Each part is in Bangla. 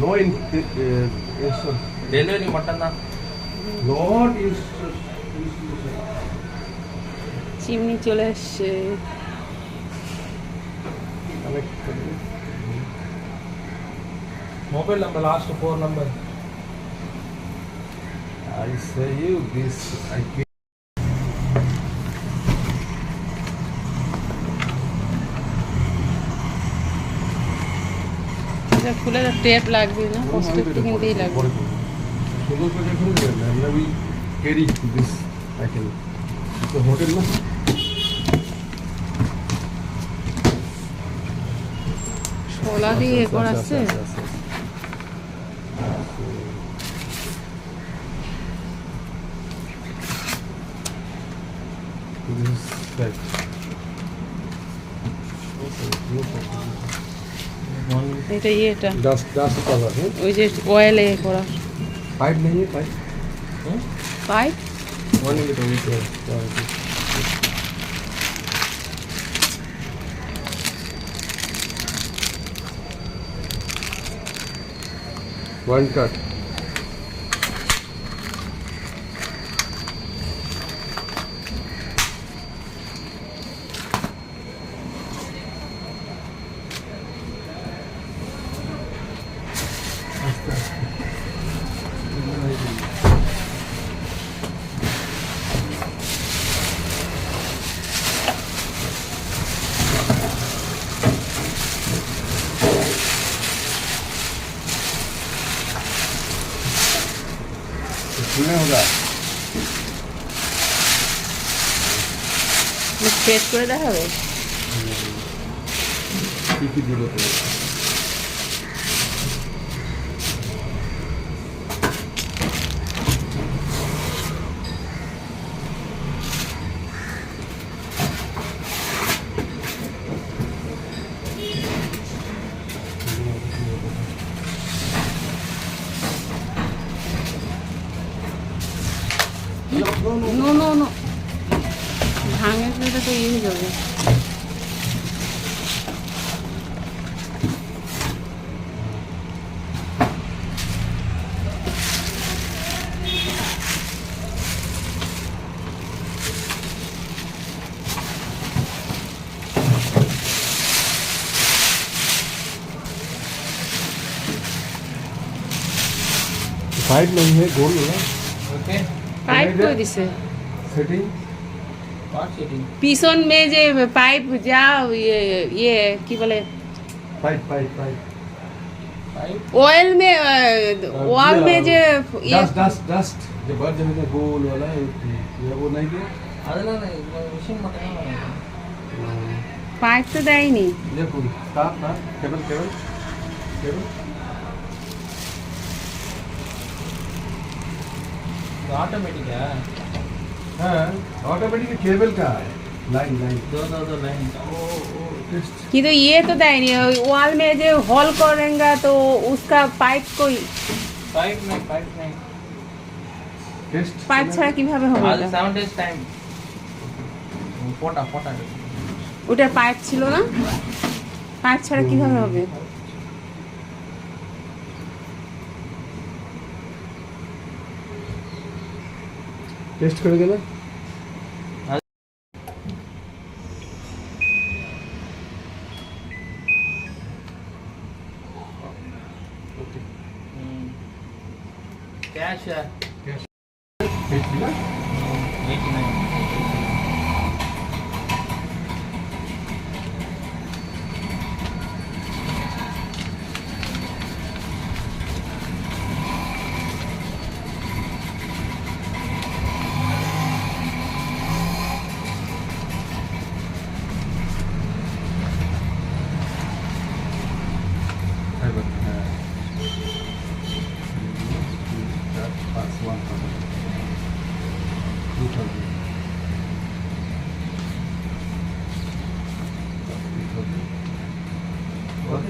No in, uh, yes, sir. Delivery mutton na. Not is. chimney চলে আসছে mobile number last four number i say you this i খুলে টেপ লাগবে না কষ্ট একটু কিনতেই লাগবে সুন্দর করে খুলে দেবেন আমরা উই ক্যারি দিস আই তো হোটেল না শোলা দিয়ে এ করাচ্ছে এটা ইয়েটা Dust dust cover है ওই যে অয়েলে এ করা पाइप नहीं है pipe pipe one minute wait one cut इसमें होगा সেট করে দেখাবে কি কি দিল তো নো নো নো ভাঙে এটা তো ইয়ে হয়ে যাবে साइड नहीं है गोल है ওকে pipe কই দিছে সেটিং পিছন মে যে পাইপ যা ইয়ে ইয়ে কি বলে পাইপ পাইপ পাইপ ऑयल में वॉल में जो ये डस्ट डस्ट जो बाहर ज़मीन में गोल वाला है ये वो नहीं है? अरे ना नहीं मशीन मत आना पाइप तो दाई नहीं। देखो कोई ताप ना केबल केबल केबल ऑटोमेटिक है हाँ ऑटोमेटिक केबल का है লাইন লাইন दो दो दो लाइन ओ कि तो ये तो नहीं वॉल में जो हॉल करेंगे तो उसका पाइप को पाइप नहीं पाइप नहीं টেস্ট পাইপ ছাড়া কীভাবে হবে আজ সাউন্ড টেস্ট টাইম ফটা ফটা ওটার পাইপ ছিল না পাইপ ছাড়া কীভাবে হবে टेस्ट करके ना? हम्म। कैश है।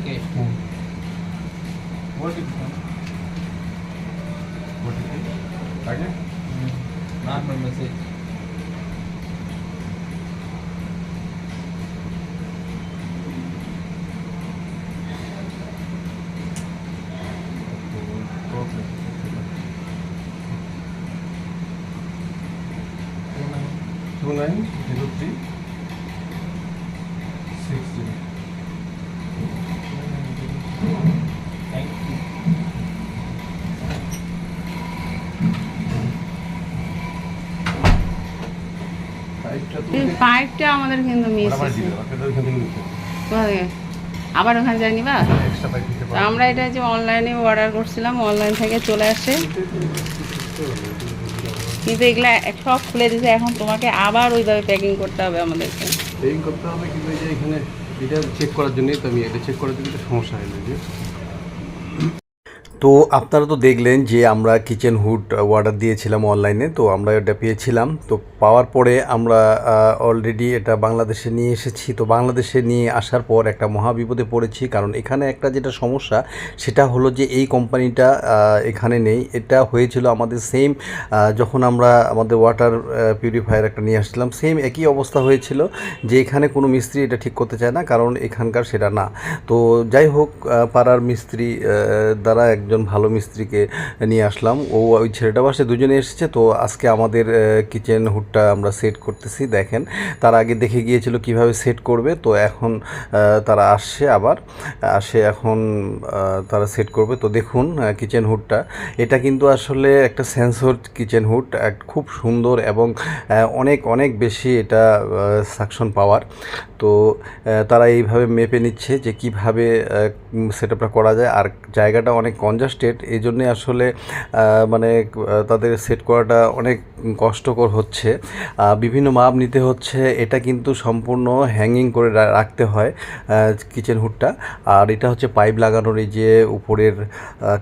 Okay. What is it? What is it? Pardon? Mm. Normal message. Two nine zero three six zero পাইপটা আমাদের কিন্তু মিস আবার ওখানে যাই নিবা আমরা এটা যে অনলাইনে অর্ডার করছিলাম অনলাইন থেকে চলে আসে কিন্তু এগুলা সব খুলে দিছে, এখন তোমাকে আবার ওইভাবে প্যাকিং করতে হবে আমাদেরকে। প্যাকিং করতে হবে, কিন্তু এখানে এটা চেক করার জন্যই তো আমি এটা চেক করার জন্য সমস্যা হয় না যে তো আপনারা তো দেখলেন যে আমরা কিচেন হুড অর্ডার দিয়েছিলাম অনলাইনে তো আমরা এটা পেয়েছিলাম। তো পাওয়ার পরে আমরা অলরেডি এটা বাংলাদেশে নিয়ে এসেছি। তো বাংলাদেশে নিয়ে আসার পর একটা মহাবিপদে পড়েছি, কারণ এখানে একটা যেটা সমস্যা, সেটা হলো যে এই কোম্পানিটা এখানে নেই। এটা হয়েছিল আমাদের সেম যখন আমরা আমাদের ওয়াটার পিউরিফায়ার একটা নিয়ে আসছিলাম সেম একই অবস্থা হয়েছিল যে এখানে কোনো মিস্ত্রি এটা ঠিক করতে চায় না, কারণ এখানকার সেটা না। তো যাই হোক পাড়ার মিস্ত্রি দ্বারা একজন ভালো মিস্ত্রিকে নিয়ে আসলাম। ও ওই ছেলেটা বাসে দুজনে এসেছে, তো আজকে আমাদের কিচেন হুডটা আমরা সেট করতেছি, দেখেন। তার আগে দেখে গিয়েছিল কীভাবে সেট করবে, তো এখন তারা আসছে আবার, আসে এখন তারা সেট করবে। তো দেখুন কিচেন হুডটা এটা কিন্তু আসলে একটা সেন্সর কিচেন হুড খুব সুন্দর এবং অনেক অনেক বেশি এটা সাকশন পাওয়ার তো তারা এইভাবে মেপে নিচ্ছে যে কীভাবে সেট করা যায়। আর জায়গাটা অনেক কনজাস্টেড এই জন্যে আসলে মানে তাদের সেট করাটা অনেক কষ্টকর হচ্ছে। বিভিন্ন মাপ নিতে হচ্ছে, এটা কিন্তু সম্পূর্ণ হ্যাঙ্গিং করে রাখতে হয় কিচেন হুডটা আর এটা হচ্ছে পাইপ লাগানোর এই যে উপরের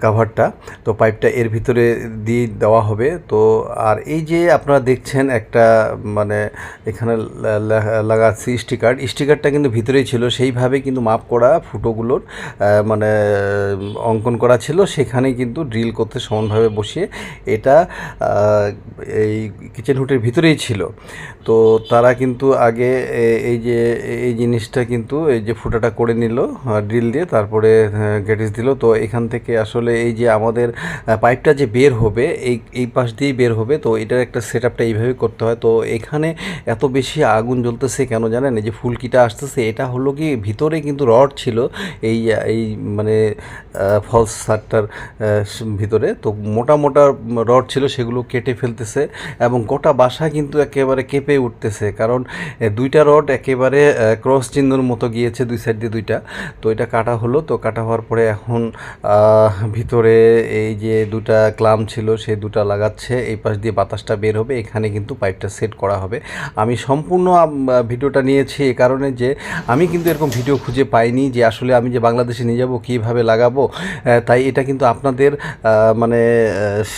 কাভারটা তো পাইপটা এর ভিতরে দিয়ে দেওয়া হবে। তো আর এই যে আপনারা দেখছেন একটা মানে এখানে লাগাচ্ছি স্টিকার স্টিকারটা কিন্তু ভিতরেই ছিল। সেইভাবে কিন্তু মাপ করা ফুটোগুলোর মানে অঙ্কন করা ছিল। সেখানে কিন্তু ড্রিল করতে সমানভাবে বসিয়ে এটা এই কিচেন হুটের ভিতরেই ছিল। তো তারা কিন্তু আগে এই যে, এই জিনিসটা কিন্তু এই যে ফুটাটা করে নিল ড্রিল দিয়ে, তারপরে গ্যাটিস দিল। তো এখান থেকে আসলে এই যে আমাদের পাইপটা যে বের হবে, এই এই পাশ দিয়েই বের হবে, তো এটার একটা সেট আপটা এইভাবে করতে হয়। তো এখানে এত বেশি আগুন জ্বলতেছে কেন জানেন? এই যে ফুলকিটা আসতেছে, এটা হলো কি ভিতরে কিন্তু রড ছিল, এই এই মানে ফলস সারটার ভিতরে। তো মোটা মোটা রড ছিল সেগুলো কেটে ফেলতেছে এবং গোটা বাসা কিন্তু একেবারে কেঁপে উঠতেছে। কারণ দুইটা রড একেবারে ক্রস চিহ্নর মতো গিয়েছে দুই সাইড দিয়ে দুইটা। তো এটা কাটা হলো। তো কাটা হওয়ার পরে এখন ভিতরে এই যে দুটা ক্লাম ছিল সেই দুটা লাগাচ্ছে। এই পাশ দিয়ে বাতাসটা বের হবে। এখানে কিন্তু পাইপটা সেট করা হবে। আমি সম্পূর্ণ ভিডিওটা নিয়েছি এ কারণে যে আমি কিন্তু এরকম ভিডিও খুঁজে পাইনি যে আসলে আমি যে বাংলাদেশে নিয়ে যাব, কীভাবে লাগাবো তাই এটা কিন্তু আপনাদের মানে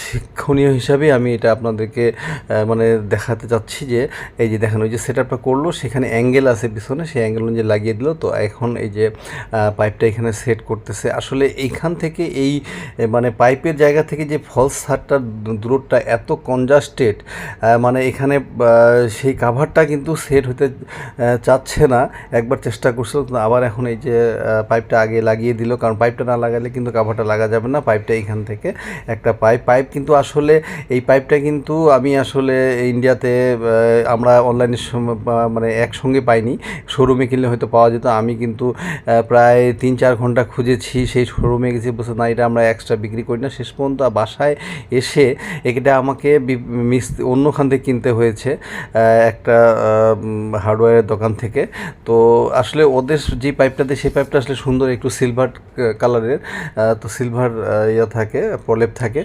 শিক্ষণীয় হিসাবে আমি এটা আপনাদেরকে মানে দেখাতে চাচ্ছি যে, এই যে দেখেন, ওই যে সেট আপটা করল, সেখানে অ্যাঙ্গেল আছে পিছনে, সেই অ্যাঙ্গেল অনুযায়ী লাগিয়ে দিল। তো এখন এই যে পাইপটা এখানে সেট করতেছে। আসলে এইখান থেকে এই মানে পাইপের জায়গা থেকে যে ফলস সারটার দূরত্বটা এত কনজাস্টেড মানে এখানে সেই কাভারটা কিন্তু সেট হতে চাচ্ছে না। একবার চেষ্টা করছিল আবার এখন এই যে পাইপটা আগে লাগিয়ে দিল। কারণ পাইপটা না লাগালে কিন্তু কাভারটা লাগা যাবে না পাইপটা এইখান থেকে, একটা পাইপ। পাইপ কিন্তু আসলে এই পাইপটা কিন্তু আমি আসলে ইন্ডিয়াতে আমরা অনলাইনে মানে একসঙ্গে পাইনি। শোরুমে কিনলে হয়তো পাওয়া যেত। আমি কিন্তু প্রায় তিন চার ঘণ্টা খুঁজেছি, সেই শোরুমে গেছি, বলছে, না, এটা আমরা এক্সট্রা বিক্রি করি না। শেষ পর্যন্ত বাসায় এসে এটা আমাকে মিস, অন্যখান থেকে কিনতে হয়েছে একটা হার্ডওয়্যারের দোকান থেকে। তো আসলে ওদের যে পাইপটাতে, সেই পাইপটা আসলে সুন্দর, একটু সিলভার কালারের তো সিলভার ইয়ে থাকে, প্রলেপ থাকে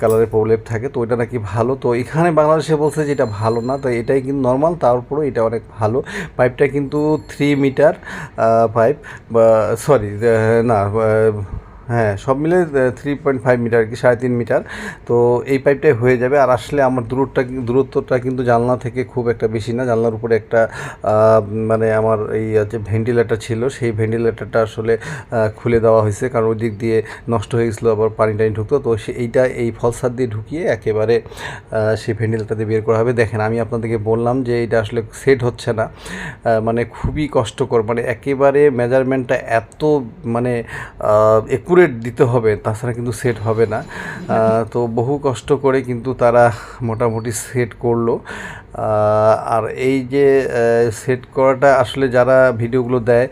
কালারের প্রলেপ থাকে, তো ওইটা নাকি ভালো। তো এখানে বাংলাদেশে বলছে যে এটা ভালো না, তো এটাই কিন্তু নর্মাল তারপরেও এটা অনেক ভালো। পাইপটা কিন্তু থ্রি মিটার পাইপ বা সরি না হ্যাঁ সব মিলে থ্রি পয়েন্ট ফাইভ মিটার কি, সাড়ে তিন মিটার। তো এই পাইপটাই হয়ে যাবে। আর আসলে আমার দূরত্বটা দূরত্বটা কিন্তু জানলা থেকে খুব একটা বেশি না। জানলার উপরে একটা মানে আমার এই যে ভেন্টিলেটার ছিল, সেই ভেন্টিলেটারটা আসলে খুলে দেওয়া হয়েছে। কারণ ওই দিক দিয়ে নষ্ট হয়ে গেছিল, আবার পানি টানি ঢুকতো। তো এইটা, এই ফলসার দিয়ে ঢুকিয়ে একেবারে সেই ভেন্টিলেটার দিয়ে বের করা হবে। দেখেন, আমি আপনাদেরকে বললাম যে এটা আসলে সেট হচ্ছে না। মানে খুবই কষ্টকর। মানে একেবারে মেজারমেন্টটা এত মানে একুরেট অ্যাকুরেট দিতে হবে, তাছাড়া কিন্তু সেট হবে না। তো বহু কষ্ট করে কিন্তু তারা মোটামুটি সেট করল। আর এই যে সেট করাটা আসলে যারা ভিডিওগুলো দেয়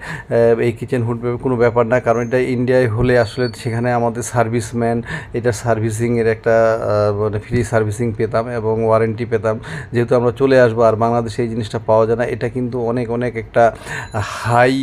এই কিচেন হুড কোনো ব্যাপার না, কারণ এটা ইন্ডিয়ায় হলে আসলে সেখানে আমাদের সার্ভিসম্যান এটা সার্ভিসিংয়ের একটা মানে ফ্রি সার্ভিসিং পেতাম এবং ওয়ারেন্টি পেতাম। যেহেতু আমরা চলে আসব, আর বাংলাদেশে এই জিনিসটা পাওয়া যায় না, এটা কিন্তু অনেক অনেক একটা হাই